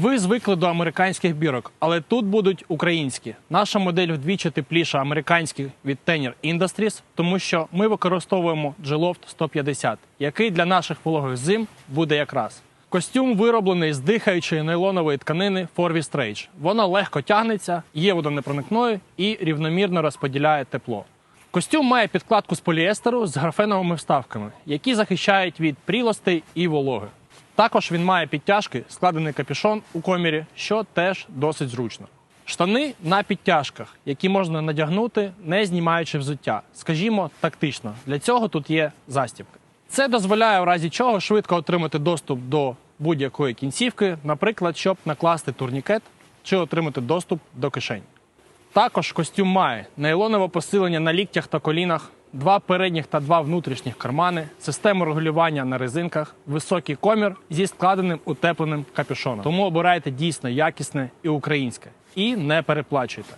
Ви звикли до американських бірок, але тут будуть українські. Наша модель вдвічі тепліша американських від Tenner Industries, тому що ми використовуємо G-Loft 150, який для наших вологих зим буде якраз. Костюм вироблений з дихаючої нейлонової тканини Forvist Rage. Вона легко тягнеться, є водонепроникною і рівномірно розподіляє тепло. Костюм має підкладку з поліестеру з графеновими вставками, які захищають від прілостей і вологи. Також він має підтяжки, складений капюшон у комірі, що теж досить зручно. Штани на підтяжках, які можна надягнути, не знімаючи взуття. Скажімо, тактично. Для цього тут є застібка. Це дозволяє в разі чого швидко отримати доступ до будь-якої кінцівки, наприклад, щоб накласти турнікет чи отримати доступ до кишень. Також костюм має нейлонове посилення на ліктях та колінах, два передніх та два внутрішніх кармани, систему регулювання на резинках, високий комір зі складеним утепленим капюшоном. Тому обирайте дійсно якісне і українське. І не переплачуйте.